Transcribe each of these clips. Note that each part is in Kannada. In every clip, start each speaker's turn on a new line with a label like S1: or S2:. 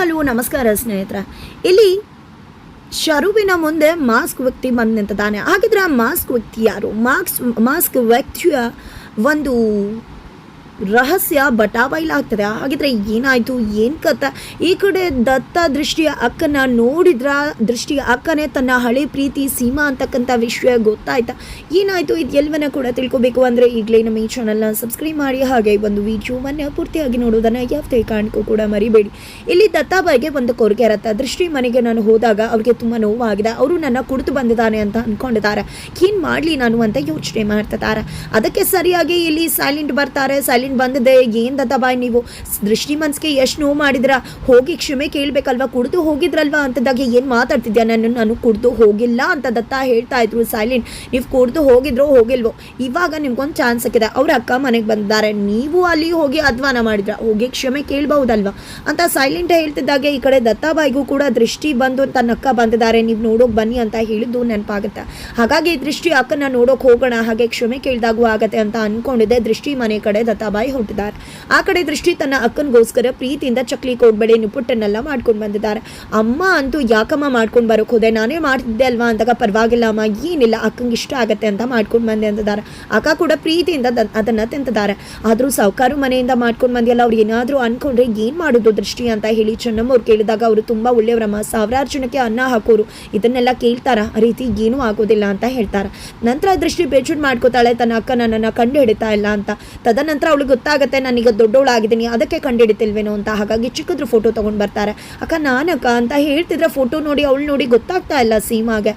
S1: ಹಲೋ ನಮಸ್ಕಾರ ಸ್ನೇಹಿತರ. ಇಲ್ಲಿ ಶರುವಿನ ಮುಂದೆ ಮಾಸ್ಕ್ ವ್ಯಕ್ತಿ ಬಂದು ನಿಂತಿದ್ದಾನೆ. ಹಾಗಿದ್ರೆ ಮಾಸ್ಕ್ ವ್ಯಕ್ತಿ ಯಾರು? ಮಾಸ್ಕ್ ಮಾಸ್ಕ್ ವ್ಯಕ್ತಿಯ ಒಂದು ರಹಸ್ಯ ಬಟಾಬೈಲಾಗ್ತದೆ ಹಾಗಿದ್ರೆ ಏನಾಯ್ತು? ಏನು ಕಥ ಈ ಕಡೆ ದತ್ತ ದೃಷ್ಟಿಯ ಅಕ್ಕನ ನೋಡಿದ್ರ ದೃಷ್ಟಿಯ ಅಕ್ಕನೇ ತನ್ನ ಹಳೆ ಪ್ರೀತಿ, ಸೀಮಾ ಅಂತಕ್ಕಂಥ ವಿಷಯ ಗೊತ್ತಾಯ್ತಾ? ಏನಾಯ್ತು? ಇದು ಎಲ್ಲವನ್ನ ಕೂಡ ತಿಳ್ಕೊಬೇಕು ಅಂದರೆ ಈಗಲೇ ನಮ್ಮ ಈ ಚಾನಲ್ನ ಸಬ್ಸ್ಕ್ರೈಬ್ ಮಾಡಿ. ಹಾಗೆ ಒಂದು ವಿಡಿಯೋವನ್ನು ಪೂರ್ತಿಯಾಗಿ ನೋಡೋದನ್ನು ಯಾವುದೇ ಕಾರಣಕ್ಕೂ ಕೂಡ ಮರಿಬೇಡಿ. ಇಲ್ಲಿ ದತ್ತಾಬಾಯಿಗೆ ಒಂದು ಕೋರಿಕೆ ಇರುತ್ತೆ. ದೃಷ್ಟಿ ಮನೆಗೆ ನಾನು ಹೋದಾಗ ಅವ್ರಿಗೆ ತುಂಬ ನೋವಾಗಿದೆ. ಅವರು ನನ್ನ ಕುಡಿದು ಬಂದಿದ್ದಾನೆ ಅಂತ ಅಂದ್ಕೊಂಡಿದ್ದಾರೆ ಏನು ಮಾಡಲಿ ನಾನು ಅಂತ ಯೋಚನೆ ಮಾಡ್ತಿದ್ದಾರೆ ಅದಕ್ಕೆ ಸರಿಯಾಗಿ ಇಲ್ಲಿ ಸೈಲೆಂಟ್ ಬರ್ತಾರೆ. ಸೈಲೆಂಟ್ ಬಂದಿದೆ. ಏನು ದತ್ತಾಬಾಯಿ ನೀವು? ದೃಷ್ಟಿ ಮನ್ಸ್ಗೆ ಎಷ್ಟು ನೋವು ಮಾಡಿದ್ರ? ಹೋಗಿ ಕ್ಷಮೆ ಕೇಳಬೇಕಲ್ವಾ? ಕುಡಿದು ಹೋಗಿದ್ರಲ್ವಾ? ಅಂತದಾಗ ಏನು ಮಾತಾಡ್ತಿದ್ಯಾ? ನಾನು ನಾನು ಕುಡಿದು ಹೋಗಿಲ್ಲ ಅಂತ ದತ್ತ ಹೇಳ್ತಾ ಇದ್ರು ಸೈಲೆಂಟ್. ನೀವು ಕುಡಿದು ಹೋಗಿದ್ರು ಹೋಗಿಲ್ವೋ? ಇವಾಗ ನಿಮ್ಗೊಂದು ಚಾನ್ಸ್ ಸಿಕ್ಕಿದೆ. ಅವ್ರ ಅಕ್ಕ ಮನೆಗೆ ಬಂದಿದ್ದಾರೆ. ನೀವು ಅಲ್ಲಿ ಹೋಗಿ ಅಧ್ವಾನ ಮಾಡಿದ್ರ. ಹೋಗಿ ಕ್ಷಮೆ ಕೇಳ್ಬಹುದಲ್ವಾ? ಅಂತ ಸೈಲೆಂಟ್ ಹೇಳ್ತಿದ್ದಾಗೆ ಈ ಕಡೆ ದತ್ತಾಬಾಯಿಗೂ ಕೂಡ ದೃಷ್ಟಿ ಬಂದು ತನ್ನ ಅಕ್ಕ ಬಂದಿದ್ದಾರೆ. ನೀವು ನೋಡೋಕೆ ಬನ್ನಿ ಅಂತ ಹೇಳಿದ್ದು ನೆನಪಾಗುತ್ತೆ. ಹಾಗಾಗಿ ದೃಷ್ಟಿ ಅಕ್ಕನ ನೋಡೋಕೆ ಹೋಗೋಣ. ಹಾಗೆ ಕ್ಷಮೆ ಕೇಳಿದಾಗೂ ಆಗತ್ತೆ ಅಂತ ಅನ್ಕೊಂಡಿದ್ದೆ. ದೃಷ್ಟಿ ಮನೆ ಕಡೆ ದತ್ತಾಬಾಯಿ ಹೊರಟಿದ್ದಾರೆ. ಆ ಕಡೆ ದೃಷ್ಟಿ ತನ್ನ ಅಕ್ಕನಿಗೋಸ್ಕರ ಪ್ರೀತಿಯಿಂದ ಚಕ್ಲಿ ಕೊಡ್ಬೇಡಿ ನಿಪ್ಪುಟ್ಟನ್ನೆಲ್ಲ ಮಾಡ್ಕೊಂಡು ಬಂದಿದ್ದಾರೆ. ಅಮ್ಮ ಅಂತೂ ಯಾಕಮ್ಮ ಮಾಡ್ಕೊಂಡು ಬರೋಕೆ ಹೋದೆ? ನಾನೇ ಮಾಡ್ತಿದ್ದೆ ಅಲ್ವಾ ಅಂದಾಗ ಪರವಾಗಿಲ್ಲ ಅಮ್ಮ, ಏನಿಲ್ಲ, ಅಕ್ಕಂಗೆ ಇಷ್ಟ ಆಗತ್ತೆ ಅಂತ ಮಾಡ್ಕೊಂಡು ಬಂದೆ ಅಂತಿದ್ದಾರೆ. ಅಕ್ಕ ಕೂಡ ಪ್ರೀತಿಯಿಂದ ಅದನ್ನು ತಿಂತಿದ್ದಾರೆ. ಆದರೂ ಸಾವುಕಾರು ಮನೆಯಿಂದ ಮಾಡ್ಕೊಂಡು ಬಂದಿಯಲ್ಲ, ಅವ್ರು ಏನಾದರೂ ಅನ್ಕೊಂಡ್ರೆ ಏನು ಮಾಡೋದು ದೃಷ್ಟಿ ಅಂತ ಹೇಳಿ ಚೆನ್ನಮ್ಮವ್ರು ಕೇಳಿದಾಗ ಅವರು ತುಂಬ ಒಳ್ಳೆಯವರಮ್ಮ ಸಾವಿರಾರು ಜನಕ್ಕೆ ಅನ್ನ ಹಾಕೋರು. ಇದನ್ನೆಲ್ಲ ಕೇಳ್ತಾರ? ಆ ರೀತಿ ಏನೂ ಆಗೋದಿಲ್ಲ ಅಂತ ಹೇಳ್ತಾರೆ. ನಂತರ ದೃಷ್ಟಿ ಬೇಜುಡ್ ಮಾಡ್ಕೋತಾಳೆ, ತನ್ನ ಅಕ್ಕ ನನ್ನನ್ನು ಕಂಡು ಹಿಡಿತಾ ಇಲ್ಲ ಅಂತ. ತದನಂತರ ಅವಳಿಗೆ ಗೊತ್ತಾಗುತ್ತೆ, ನಾನೀಗ ದೊಡ್ಡವಳಾಗಿದ್ದೀನಿ ಅದಕ್ಕೆ ಕಂಡು ಹಿಡಿತಿಲ್ವೇನೋ ಅಂತ. ಹಾಗಾಗಿ ಚಿಕ್ಕದ್ರು ಫೋಟೋ ತೊಗೊಂಡು ಬರ್ತಾರೆ. ಅಕ್ಕ, ನಾನಕ್ಕ ಅಂತ ಹೇಳ್ತಿದ್ರೆ ಫೋಟೋ ನೋಡಿ, ಅವಳು ನೋಡಿ ಗೊತ್ತಾಗ್ತಾ ಇಲ್ಲ ಸೀಮಾಗೆ.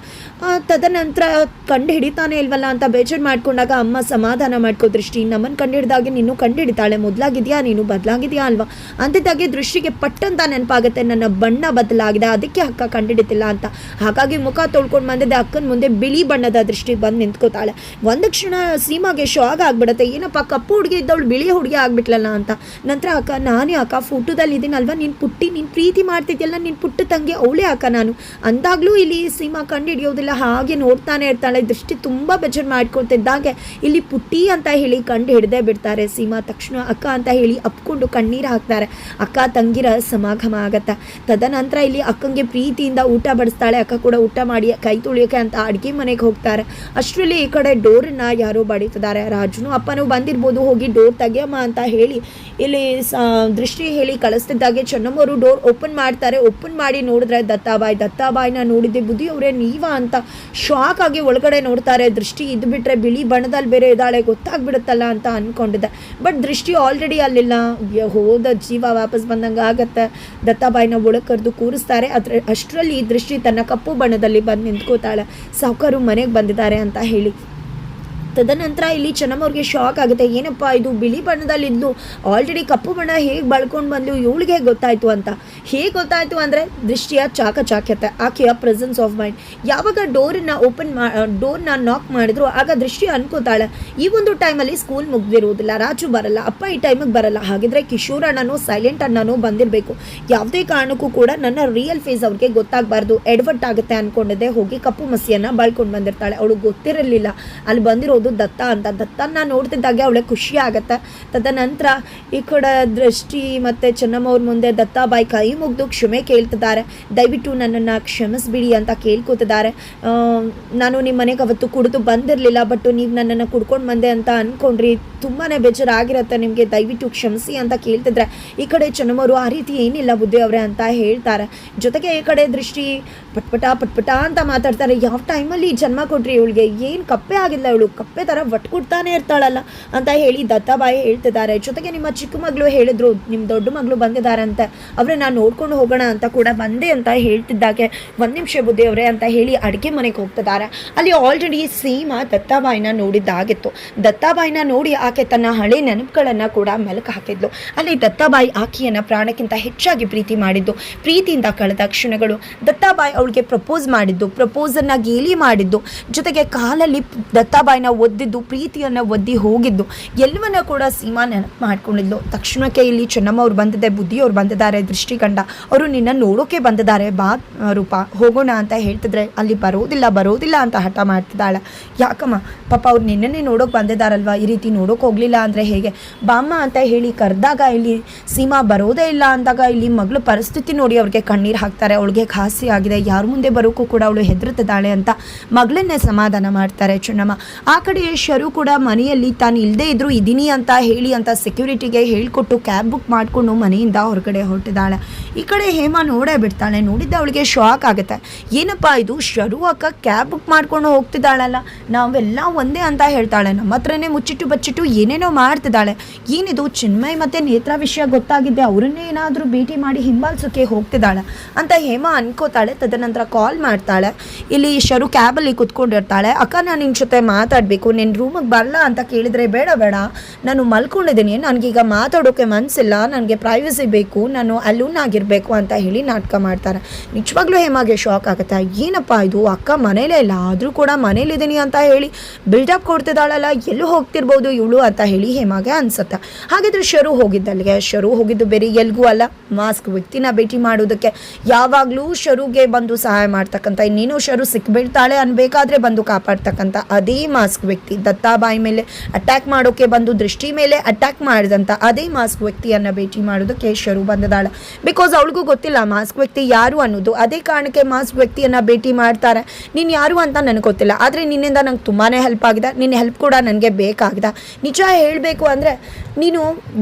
S1: ತದನಂತರ ಕಂಡು ಹಿಡಿತಾನೆ ಇಲ್ವಲ್ಲ ಅಂತ ಬೇಜಾರು ಮಾಡ್ಕೊಂಡಾಗ ಅಮ್ಮ ಸಮಾಧಾನ ಮಾಡ್ಕೋ, ದೃಷ್ಟಿ ನಮ್ಮನ್ನು ಕಂಡು ನೀನು ಕಂಡು ಹಿಡಿತಾಳೆ ಮೊದಲಾಗಿದೆಯಾ, ನೀನು ಬದಲಾಗಿದೆಯಾ ಅಲ್ವಾ? ಅಂತಿದ್ದಾಗೆ ದೃಷ್ಟಿಗೆ ಪಟ್ಟಂತ ನೆನಪಾಗುತ್ತೆ, ನನ್ನ ಬಣ್ಣ ಬದಲಾಗಿದೆ, ಅದಕ್ಕೆ ಅಕ್ಕ ಕಂಡು ಹಿಡಿತಿಲ್ಲ ಅಂತ. ಹಾಗಾಗಿ ಮುಖ ತೊಳ್ಕೊಂಡು ಬಂದಿದ್ದೆ ಅಕ್ಕನ ಮುಂದೆ ಬಿಳಿ ಬಣ್ಣದ ದೃಷ್ಟಿ ಬಂದು ನಿಂತ್ಕೋತಾಳೆ. ಒಂದು ಕ್ಷಣ ಸೀಮಾಗೆ ಶಾಕ್ ಆಗ್ಬಿಡುತ್ತೆ, ಏನಪ್ಪ, ಕಪ್ಪು ಹುಡುಗಿ ಇದ್ದವಳು ಬಿಳಿ ಹುಡುಗಿ ಆಗ್ಬಿಟ್ಲಲ್ಲ ಅಂತ. ನಂತರ ಅಕ್ಕ, ನಾನೇ ಅಕ್ಕ, ಫೋಟೋದಲ್ಲಿ ಇದ್ದೀನಲ್ವಾ ನೀನು ಪುಟ್ಟಿ, ನೀನು ಪ್ರೀತಿ ಮಾಡ್ತಿದ್ಯಲ್ಲ ನಿನ್ನ ಪುಟ್ಟ ತಂಗಿ ಅವಳೇ ಅಕ್ಕ ನಾನು. ಅಂದಾಗಲೂ ಇಲ್ಲಿ ಸೀಮಾ ಕಂಡು ಹಿಡಿಯೋದಿಲ್ಲ ಹಾಗೆ ನೋಡ್ತಾನೆ ಇರ್ತಾಳೆ. ದೃಷ್ಟಿ ತುಂಬ ಬೇಜಾರು ಮಾಡ್ಕೊಳ್ತಿದ್ದಾಗೆ ಇಲ್ಲಿ ಪುಟ್ಟಿ ಅಂತ ಹೇಳಿ ಕಂಡು ಹಿಡ್ದೇ ಬಿಡ್ತಾರೆ. ಸೀಮಾ ತಕ್ಷಣ ಅಕ್ಕ ಅಂತ ಹೇಳಿ ಅಪ್ಕೊಂಡು ಕಣ್ಣೀರು ಹಾಕ್ತಾರೆ. ಅಕ್ಕ ತಂಗಿರ ಸಮಾಗಮ ಆಗತ್ತೆ. ತದನಂತರ ಇಲ್ಲಿ ಅಕ್ಕಂಗೆ ಪ್ರೀತಿಯಿಂದ ಊಟ ಬಡಿಸ್ತಾಳೆ. ಅಕ್ಕ ಕೂಡ ಊಟ ಮಾಡಿ ಕೈ ತುಳಿಯೋಕೆ ಅಂತ ಅಡುಗೆ ಮನೆಗೆ ಹೋಗ್ತಾರೆ. ಅಷ್ಟರಲ್ಲಿ ಈ ಕಡೆ ಡೋರನ್ನ ಯಾರೋ ಬಡಿತಿದ್ದಾರೆ. ರಾಜನು ಅಪ್ಪನೂ ಬಂದಿರ್ಬೋದು, ಹೋಗಿ ಡೋರ್ ತೆಗಿಯಮ್ಮ ಅಂತ ಹೇಳಿ ಇಲ್ಲಿ ದೃಷ್ಟಿ ಹೇಳಿ ಕಳಿಸ್ತಿದ್ದಾಗೆ ಚೆನ್ನಮ್ಮವರು ಡೋರ್ ಓಪನ್ ಮಾಡ್ತಾರೆ. ಓಪನ್ ಮಾಡಿ ನೋಡಿದ್ರೆ ದತ್ತಾಬಾಯಿ, ದತ್ತಾಬಾಯಿನ ನೋಡಿದ್ದೆ, ಬುದ್ಧಿ ಅವರೇ, ನೀವಾ ಅಂತ ಶಾಕ್ ಆಗಿ ಒಳಗಡೆ ನೋಡ್ತಾರೆ. ದೃಷ್ಟಿ ಇದು ಬಿಟ್ಟರೆ ಬಿಳಿ ಬಣ್ಣದಲ್ಲಿ ಬೇರೆ ಇದ್ದಾಳೆ, ಗೊತ್ತಾಗ್ಬಿಡುತ್ತಲ್ಲ ಅಂತ ಅಂದ್ಕೊಂಡಿದ್ದೆ ಬಟ್ ದೃಷ್ಟಿ ಆಲ್ರೆಡಿ ಅಲ್ಲಿಲ್ಲ. ಹೋದ ಜೀವ ವಾಪಸ್ ಬಂದಂಗೆ ಆಗತ್ತೆ. ದತ್ತಾಬಾಯಿನ ಒಳಗೆ ಕರೆದು ಕೂರಿಸ್ತಾರೆ. ಅದ್ರ, ಅಷ್ಟರಲ್ಲಿ ದೃಷ್ಟಿ ತನ್ನ ಕಪ್ಪು ಬಣ್ಣದಲ್ಲಿ ಬಂದು ನಿಂತ್ಕೋತಾಳೆ. ಸಾವುಕಾರು ಮನೆಗೆ ಬಂದಿದ್ದಾರೆ ಅಂತ ಹೇಳಿ. ತದನಂತರ ಇಲ್ಲಿ ಚೆನ್ನಮ್ಮವ್ರಿಗೆ ಶಾಕ್ ಆಗುತ್ತೆ. ಏನಪ್ಪ ಇದು ಬಿಳಿ ಬಣ್ಣದಲ್ಲಿದ್ದು? ಆಲ್ರೆಡಿ ಕಪ್ಪು ಬಣ್ಣ ಹೇಗೆ ಬಳ್ಕೊಂಡು ಬಂದು ಇವಳಿಗೆ ಗೊತ್ತಾಯ್ತು ಅಂತ. ಹೇಗೆ ಗೊತ್ತಾಯ್ತು ಅಂದರೆ ದೃಷ್ಟಿಯ ಚಾಕ ಚಾಕ್ಯತೆ, ಆಕೆಯ ಪ್ರೆಸೆನ್ಸ್ ಆಫ್ ಮೈಂಡ್ ಯಾವಾಗ ಡೋರನ್ನ ಓಪನ್ ಮಾ ಡೋರ್ನ ನಾಕ್ ಮಾಡಿದ್ರು ಆಗ ದೃಷ್ಟಿ ಅನ್ಕೋತಾಳೆ. ಈ ಒಂದು ಟೈಮಲ್ಲಿ ಸ್ಕೂಲ್ ಮುಗ್ದಿರುವುದಿಲ್ಲ. ರಾಜು ಬರಲ್ಲ, ಅಪ್ಪ ಈ ಟೈಮಿಗೆ ಬರಲ್ಲ. ಹಾಗಿದ್ರೆ ಕಿಶೋರ್ ಅಣ್ಣನೋ ಸೈಲೆಂಟ್ ಅಣ್ಣನೋ ಬಂದಿರಬೇಕು. ಯಾವುದೇ ಕಾರಣಕ್ಕೂ ಕೂಡ ನನ್ನ ರಿಯಲ್ ಫೇಸ್ ಅವ್ರಿಗೆ ಗೊತ್ತಾಗಬಾರ್ದು. ಎಡ್ವರ್ಟ್ ಆಗುತ್ತೆ ಅನ್ಕೊಂಡಿದ್ದೆ. ಹೋಗಿ ಕಪ್ಪು ಮಸಿಯನ್ನು ಬಳ್ಕೊಂಡು ಬಂದಿರ್ತಾಳೆ. ಅವಳು ಗೊತ್ತಿರಲಿಲ್ಲ. ಅಲ್ಲಿ ಬಂದಿರೋದು ದತ್ತ ಅಂತ. ದತ್ತನ್ನ ನೋಡ್ತಿದ್ದಾಗೆ ಅವಳಿಗೆ ಖುಷಿ ಆಗತ್ತೆ. ತದನಂತರ ಈ ಕಡೆ ದೃಷ್ಟಿ ಮತ್ತು ಚೆನ್ನಮ್ಮವ್ರ ಮುಂದೆ ದತ್ತಾಬಾಯಿ ಕೈ ಮುಗಿದು ಕ್ಷಮೆ ಕೇಳ್ತಿದ್ದಾರೆ. ದಯವಿಟ್ಟು ನನ್ನನ್ನು ಕ್ಷಮಿಸ್ಬಿಡಿ ಅಂತ ಕೇಳ್ಕೊತಿದ್ದಾರೆ. ನಾನು ನಿಮ್ಮ ಮನೆಗೆ ಅವತ್ತು ಕುಡಿದು ಬಂದಿರಲಿಲ್ಲ ಬಟ್ ನೀವು ನನ್ನನ್ನು ಕುಡ್ಕೊಂಡು ಬಂದೆ ಅಂತ ಅಂದ್ಕೊಂಡ್ರಿ ತುಂಬಾ ಬೇಜಾರಾಗಿರುತ್ತೆ ನಿಮಗೆ. ದಯವಿಟ್ಟು ಕ್ಷಮಿಸಿ ಅಂತ ಕೇಳ್ತಿದ್ರೆ. ಈ ಕಡೆ ಚೆನ್ನಮ್ಮವರು ಆ ರೀತಿ ಏನಿಲ್ಲ ಬುದ್ಧಿ ಅವರೇ ಅಂತ ಹೇಳ್ತಾರೆ. ಜೊತೆಗೆ ಈ ಕಡೆ ದೃಷ್ಟಿ ಪಟ್ಪಟ ಪಟ್ಪಟ ಅಂತ ಮಾತಾಡ್ತಾರೆ. ಯಾವ ಟೈಮಲ್ಲಿ ಜನ್ಮ ಕೊಟ್ರಿ ಇವಳಿಗೆ? ಏನು ಕಪ್ಪೆ ಆಗಿಲ್ಲ ಇವಳು. ಕಪ್ಪೆ ಥರ ಒಟ್ಕುಡ್ತಾನೆ ಇರ್ತಾಳಲ್ಲ ಅಂತ ಹೇಳಿ ದತ್ತಾಬಾಯಿ ಹೇಳ್ತಿದ್ದಾರೆ. ಜೊತೆಗೆ ನಿಮ್ಮ ಚಿಕ್ಕ ಮಗಳು ಹೇಳಿದ್ರು ನಿಮ್ಮ ದೊಡ್ಡ ಮಗಳು ಬಂದಿದ್ದಾರಂತೆ ಅವ್ರೆ ನಾನು ನೋಡ್ಕೊಂಡು ಹೋಗೋಣ ಅಂತ ಕೂಡ ಬಂದೆ ಅಂತ ಹೇಳ್ತಿದ್ದಾಗೆ ಒಂದು ನಿಮಿಷ ಬುದ್ಧಿ ಅವರೇ ಅಂತ ಹೇಳಿ ಅಡುಗೆ ಮನೆಗೆ ಹೋಗ್ತಿದ್ದಾರೆ. ಅಲ್ಲಿ ಆಲ್ರೆಡಿ ಸೀಮಾ ದತ್ತಾಬಾಯಿನ ನೋಡಿದ್ದಾಗಿತ್ತು. ದತ್ತಾಬಾಯಿನ ನೋಡಿ ಆಕೆ ತನ್ನ ಹಳೆ ನೆನಪುಗಳನ್ನು ಕೂಡ ಮೆಲುಕು ಹಾಕಿದ್ಲು. ಅಲ್ಲಿ ದತ್ತಾಬಾಯಿ ಆಕೆಯನ್ನು ಪ್ರಾಣಕ್ಕಿಂತ ಹೆಚ್ಚಾಗಿ ಪ್ರೀತಿ ಮಾಡಿದ್ದು. ಪ್ರೀತಿಯಿಂದ ಕಳೆದ ಕ್ಷಣಗಳು ದತ್ತಾಬಾಯಿ ಅವಳಿಗೆ ಪ್ರಪೋಸ್ ಮಾಡಿದ್ದು ಪ್ರಪೋಸನ್ನು ಗೇಲಿ ಮಾಡಿದ್ದು. ಜೊತೆಗೆ ಕಾಲಲ್ಲಿ ದತ್ತಾಬಾಯಿನ ಒದ್ದಿದ್ದು, ಪ್ರೀತಿಯನ್ನು ಒದ್ದಿ ಹೋಗಿದ್ದು, ಎಲ್ಲವನ್ನ ಕೂಡ ಸೀಮಾ ನೆನಪು ಮಾಡ್ಕೊಂಡಿದ್ಲು. ತಕ್ಷಣಕ್ಕೆ ಇಲ್ಲಿ ಚೆನ್ನಮ್ಮ ಅವ್ರು ಬಂದಿದೆ, ಬುದ್ಧಿ ಅವ್ರು ಬಂದಿದ್ದಾರೆ ದೃಷ್ಟಿಗಂಡ ಅವರು ನಿನ್ನ ನೋಡೋಕೆ ಬಂದಿದ್ದಾರೆ. ಬಾ, ರೂಪ, ಹೋಗೋಣ ಅಂತ ಹೇಳ್ತಿದ್ರೆ ಅಲ್ಲಿ ಬರೋದಿಲ್ಲ ಬರೋದಿಲ್ಲ ಅಂತ ಹಠ ಮಾಡ್ತಿದ್ದಾಳೆ. ಯಾಕಮ್ಮ, ಪಾಪ ಅವ್ರು ನಿನ್ನನ್ನೇ ನೋಡೋಕೆ ಬಂದಿದ್ದಾರಲ್ವ? ಈ ರೀತಿ ನೋಡೋಕೆ ಹೋಗಲಿಲ್ಲ ಅಂದರೆ ಹೇಗೆ? ಬಾಮ್ಮ ಅಂತ ಹೇಳಿ ಕರೆದಾಗ ಇಲ್ಲಿ ಸೀಮಾ ಬರೋದೇ ಇಲ್ಲ ಅಂದಾಗ ಇಲ್ಲಿ ಮಗಳು ಪರಿಸ್ಥಿತಿ ನೋಡಿ ಅವ್ರಿಗೆ ಕಣ್ಣೀರು ಹಾಕ್ತಾರೆ. ಅವಳಿಗೆ ಖಾಸಿ ಆಗಿದೆ. ಯಾರ ಮುಂದೆ ಬರೋಕ್ಕೂ ಕೂಡ ಅವಳು ಹೆದರುತ್ತಿದ್ದಾಳೆ ಅಂತ ಮಗಳನ್ನೇ ಸಮಾಧಾನ ಮಾಡ್ತಾರೆ ಚೆನ್ನಮ್ಮ. ಆ ಶರು ಕೂಡ ಮನೆಯಲ್ಲಿ ತಾನು ಇಲ್ಲದೇ ಇದ್ರು ಇದ್ದೀನಿ ಅಂತ ಹೇಳಿ ಅಂತ ಸೆಕ್ಯೂರಿಟಿಗೆ ಹೇಳಿಕೊಟ್ಟು ಕ್ಯಾಬ್ ಬುಕ್ ಮಾಡಿಕೊಂಡು ಮನೆಯಿಂದ ಹೊರಗಡೆ ಹೊರಟಿದ್ದಾಳೆ. ಈ ಕಡೆ ಹೇಮಾ ನೋಡೇ ಬಿಡ್ತಾಳೆ. ನೋಡಿದ್ದ ಅವಳಿಗೆ ಶಾಕ್ ಆಗುತ್ತೆ. ಏನಪ್ಪ ಇದು? ಶರು ಅಕ್ಕ ಕ್ಯಾಬ್ ಬುಕ್ ಮಾಡ್ಕೊಂಡು ಹೋಗ್ತಿದ್ದಾಳಲ್ಲ. ನಾವೆಲ್ಲ ಒಂದೇ ಅಂತ ಹೇಳ್ತಾಳೆ. ನಮ್ಮ ಹತ್ರನೇ ಮುಚ್ಚಿಟ್ಟು ಬಚ್ಚಿಟ್ಟು ಏನೇನೋ ಮಾಡ್ತಿದ್ದಾಳೆ. ಏನಿದು? ಚಿನ್ಮಯ್ ಮತ್ತು ನೇತ್ರ ವಿಷಯ ಗೊತ್ತಾಗಿದ್ದೆ. ಅವರನ್ನೇ ಏನಾದರೂ ಭೇಟಿ ಮಾಡಿ ಹಿಂಬಾಲಿಸೋಕೆ ಹೋಗ್ತಿದ್ದಾಳೆ ಅಂತ ಹೇಮಾ ಅನ್ಕೋತಾಳೆ. ತದನಂತರ ಕಾಲ್ ಮಾಡ್ತಾಳೆ. ಇಲ್ಲಿ ಶರು ಕ್ಯಾಬಲ್ಲಿ ಕುತ್ಕೊಂಡಿರ್ತಾಳೆ. ಅಕ್ಕ ನಾನು ನಿನ್ನ ಜೊತೆ ಮಾತಾಡಬೇಕು. ನಿನ್ನ ರೂಮಿಗೆ ಬರಲ್ಲ ಅಂತ ಕೇಳಿದರೆ ಬೇಡ ಬೇಡ. ನಾನು ಮಲ್ಕೊಂಡಿದ್ದೀನಿ. ನನಗೀಗ ಮಾತಾಡೋಕೆ ಮನಸ್ಸಿಲ್ಲ ನನಗೆ ಪ್ರೈವಸಿ ಬೇಕು. ನಾನು ಅಲೂನ್ ಆಗಿರಬೇಕು ಅಂತ ಹೇಳಿ ನಾಟಕ ಮಾಡ್ತಾರೆ. ನಿಜವಾಗ್ಲೂ ಹೇಮಾಗೆ ಶಾಕ್ ಆಗುತ್ತೆ. ಏನಪ್ಪ ಇದು? ಅಕ್ಕ ಮನೇಲೇ ಇಲ್ಲ. ಆದರೂ ಕೂಡ ಮನೇಲಿದ್ದೀನಿ ಅಂತ ಹೇಳಿ ಬಿಲ್ಡಪ್ ಕೊಡ್ತಿದ್ದಾಳಲ್ಲ, ಎಲ್ಲೂ ಹೋಗ್ತಿರ್ಬೋದು ಇವಳು ಅಂತ ಹೇಳಿ ಹೇಮಾಗೆ ಅನಿಸುತ್ತೆ. ಹಾಗಿದ್ರೆ ಶರು ಹೋಗಿದ್ದಲ್ಲಿಗೆ. ಶರು ಹೋಗಿದ್ದು ಬೇರೆ ಎಲ್ಗೂ ಅಲ್ಲ. ಮಾಸ್ಕ್ ವ್ಯಕ್ತಿನ ಭೇಟಿ ಮಾಡೋದಕ್ಕೆ ಯಾವಾಗಲೂ ಶರುಗೆ ಬಂದು ಸಹಾಯ ಮಾಡ್ತಕ್ಕಂಥ, ಇನ್ನೇನು ಶರು ಸಿಕ್ಬಿಡ್ತಾಳೆ ಅನ್ಬೇಕಾದ್ರೆ ಬಂದು ಕಾಪಾಡ್ತಕ್ಕಂಥ ಅದೇ ಮಾಸ್ಕ್ ವ್ಯಕ್ತಿ ದತ್ತಾಬಾಯಿ ಮೇಲೆ ಅಟ್ಯಾಕ್ ಮಾಡೋಕೆ ಬಂದು ದೃಷ್ಟಿ ಮೇಲೆ ಅಟ್ಯಾಕ್ ಮಾಡಿದಂಥ ಅದೇ ಮಾಸ್ಕ್ ವ್ಯಕ್ತಿಯನ್ನು ಭೇಟಿ ಮಾಡೋದಕ್ಕೆ ಶರು ಬಂದದಾಳ. ಬಿಕಾಸ್ ಅವಳಿಗೂ ಗೊತ್ತಿಲ್ಲ ಮಾಸ್ಕ್ ವ್ಯಕ್ತಿ ಯಾರು ಅನ್ನೋದು. ಅದೇ ಕಾರಣಕ್ಕೆ ಮಾಸ್ಕ್ ವ್ಯಕ್ತಿಯನ್ನು ಭೇಟಿ ಮಾಡ್ತಾರೆ. ನೀನು ಯಾರು ಅಂತ ನನಗೆ ಗೊತ್ತಿಲ್ಲ. ಆದರೆ ನಿನ್ನಿಂದ ನಂಗೆ ತುಂಬಾ ಹೆಲ್ಪ್ ಆಗಿದೆ. ನಿನ್ನ ಹೆಲ್ಪ್ ಕೂಡ ನನಗೆ ಬೇಕಾಗಿದೆ. ನಿಜ ಹೇಳಬೇಕು ಅಂದರೆ ನೀನು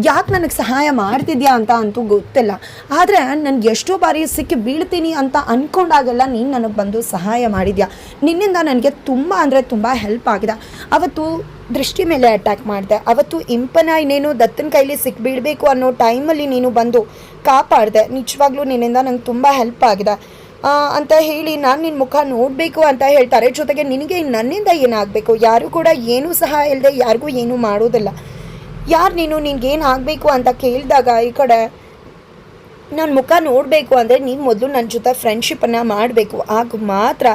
S1: ಯಾಕೆ ನನಗೆ ಸಹಾಯ ಮಾಡ್ತಿದ್ಯಾ ಅಂತ ಅಂತೂ ಗೊತ್ತಿಲ್ಲ. ಆದರೆ ನನಗೆ ಎಷ್ಟೋ ಬಾರಿ ಸಿಕ್ಕಿ ಬೀಳ್ತೀನಿ ಅಂತ ಅಂದ್ಕೊಂಡಾಗೆಲ್ಲ ನೀನು ನನಗೆ ಬಂದು ಸಹಾಯ ಮಾಡಿದ್ಯಾ. ನಿನ್ನಿಂದ ನನಗೆ ತುಂಬ ಅಂದರೆ ತುಂಬ ಹೆಲ್ಪ್ ಆಗಿದೆ. ಅವತ್ತು ದೃಷ್ಟಿ ಮೇಲೆ ಅಟ್ಯಾಕ್ ಮಾಡಿದೆ. ಅವತ್ತು ಇಂಪನ ಇನ್ನೇನು ದತ್ತನ ಕೈಲಿ ಸಿಕ್ಬಿಡಬೇಕು ಅನ್ನೋ ಟೈಮಲ್ಲಿ ನೀನು ಬಂದು ಕಾಪಾಡಿದೆ. ನಿಜವಾಗ್ಲೂ ನಿನ್ನಿಂದ ನಂಗೆ ತುಂಬ ಹೆಲ್ಪ್ ಆಗಿದೆ. ಅಂತ ಹೇಳಿ ನಾನು ನಿನ್ನ ಮುಖ ನೋಡಬೇಕು ಅಂತ ಹೇಳ್ತಾರೆ. ಜೊತೆಗೆ ನಿನಗೆ ನನ್ನಿಂದ ಏನಾಗಬೇಕು? ಯಾರು ಕೂಡ ಏನೂ ಸಹ ಇಲ್ಲದೆ ಯಾರಿಗೂ ಏನೂ ಮಾಡೋದಿಲ್ಲ. ಯಾರು ನೀನು ನಿನಗೇನು ಆಗಬೇಕು ಅಂತ ಕೇಳಿದಾಗ ಈ ಕಡೆ ನನ್ನ ಮುಖ ನೋಡಬೇಕು ಅಂದರೆ ನೀವು ಮೊದಲು ನನ್ನ ಜೊತೆ ಫ್ರೆಂಡ್ಶಿಪ್ಪನ್ನು ಮಾಡಬೇಕು. ಆಗ ಮಾತ್ರ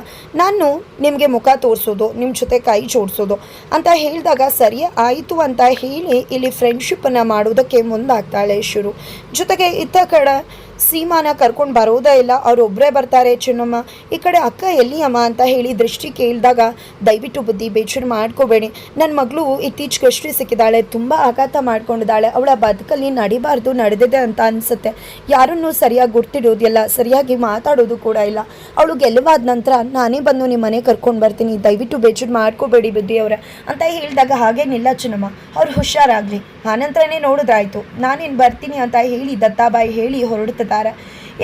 S1: ನಾನು ನಿಮಗೆ ಮುಖ ತೋರಿಸೋದು ನಿಮ್ಮ ಜೊತೆ ಕೈ ಜೋಡಿಸೋದು ಅಂತ ಹೇಳಿದಾಗ ಸರಿ, ಆಯಿತು ಅಂತ ಹೇಳಿ ಇಲ್ಲಿ ಫ್ರೆಂಡ್ಶಿಪ್ಪನ್ನು ಮಾಡೋದಕ್ಕೆ ಮುಂದಾಗ್ತಾಳೆ ಶುರು. ಜೊತೆಗೆ ಇತ್ತ ಕಡೆ ಸೀಮಾನ ಕರ್ಕೊಂಡು ಬರೋದೇ ಇಲ್ಲ ಅವರೊಬ್ಬರೇ ಬರ್ತಾರೆ ಚಿನ್ನಮ್ಮ. ಈ ಕಡೆ ಅಕ್ಕ ಎಲ್ಲಿ ಅಮ್ಮ ಅಂತ ಹೇಳಿ ದೃಷ್ಟಿ ಕೇಳಿದಾಗ, ದಯವಿಟ್ಟು ಬುದ್ಧಿ ಬೇಜಾರು ಮಾಡ್ಕೋಬೇಡಿ. ನನ್ನ ಮಗಳು ಇತ್ತೀಚೆಗೆ ಶ್ರೀ ಸಿಕ್ಕಿದ್ದಾಳೆ ತುಂಬ ಆಘಾತ ಮಾಡ್ಕೊಂಡಿದ್ದಾಳೆ ಅವಳ ಬದುಕಲ್ಲಿ ನಡಿಬಾರ್ದು, ನಡೆದಿದೆ ಅಂತ ಅನಿಸುತ್ತೆ. ಯಾರನ್ನೂ ಸರಿಯಾಗಿ ಗುರ್ತಿಡೋದಿಲ್ಲ, ಸರಿಯಾಗಿ ಮಾತಾಡೋದು ಕೂಡ ಇಲ್ಲ. ಅವಳು ಗೆಲುವಾದ ನಂತರ ನಾನೇ ಬಂದು ನಿಮ್ಮ ಮನೆ ಕರ್ಕೊಂಡು ಬರ್ತೀನಿ. ದಯವಿಟ್ಟು ಬೇಜಾರು ಮಾಡ್ಕೋಬೇಡಿ ಬುದ್ಧಿ ಅವರ ಅಂತ ಹೇಳಿದಾಗ, ಹಾಗೇನಿಲ್ಲ ಚಿನ್ನಮ್ಮ. ಅವ್ರು ಹುಷಾರಾಗಲಿ. ಆನಂತರನೇ ನೋಡಿದ್ರಾಯ್ತು ನಾನೇನು ಬರ್ತೀನಿ ಅಂತ ಹೇಳಿ ದತ್ತಾಬಾಯಿ ಹೇಳಿ ಹೊರಡ್ತಿದ್ದಾರೆ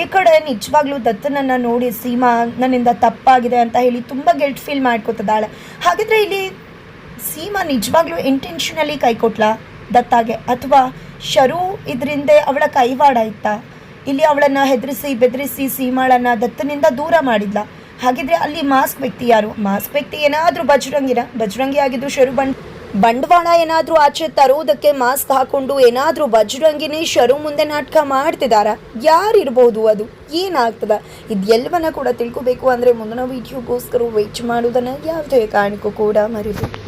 S1: ಈ ಕಡೆ ನಿಜವಾಗ್ಲೂ ದತ್ತನನ್ನ ನೋಡಿ ಸೀಮಾ ನನ್ನಿಂದ ತಪ್ಪಾಗಿದೆ ಅಂತ ಹೇಳಿ ತುಂಬಾ ಗಿಲ್ಟ್ ಫೀಲ್ ಮಾಡ್ಕೊತಿದ್ದಾಳೆ. ಹಾಗಿದ್ರೆ ಇಲ್ಲಿ ಸೀಮಾ ನಿಜವಾಗ್ಲೂ ಇಂಟೆನ್ಷನಲಿ ಕೈ ಕೊಟ್ಲಾ ದತ್ತಾಗೆ? ಅಥವಾ ಶರು ಇದರಿಂದ ಅವಳ ಕೈವಾಡ ಇತ್ತ? ಇಲ್ಲಿ ಅವಳನ್ನ ಹೆದರಿಸಿ ಬೆದರಿಸಿ ಸೀಮಾಳನ್ನ ದತ್ತನಿಂದ ದೂರ ಮಾಡಿದ್ಲ? ಹಾಗಿದ್ರೆ ಅಲ್ಲಿ ಮಾಸ್ಕ್ ವ್ಯಕ್ತಿ ಯಾರು? ಮಾಸ್ಕ್ ವ್ಯಕ್ತಿ ಏನಾದರೂ ಬಜರಂಗಿನ? ಬಜರಂಗಿ ಆಗಿದ್ದು ಶರು ಬಂಡ್ ಬಂಡವಾಳ ಏನಾದರೂ ಆಚೆ ತರುವುದಕ್ಕೆ ಮಾಸ್ಕ್ ಹಾಕೊಂಡು ಏನಾದರೂ ಬಜರಂಗಿನೇ ಶರು ಮುಂದೆ ನಾಟಕ ಮಾಡ್ತಿದಾರ? ಯಾರಿರ್ಬೋದು ಅದು? ಏನಾಗ್ತದ? ಇದೆಲ್ಲವನ್ನ ಕೂಡ ತಿಳ್ಕೊಬೇಕು ಅಂದರೆ ಮುಂದಿನ ವಿಡಿಯೋಗೋಸ್ಕರ ವೆಯ್ಟ್ ಮಾಡೋದನ್ನು ಯಾವುದೇ ಕಾರಣಕ್ಕೂ ಕೂಡ ಮರಿಬೇಕು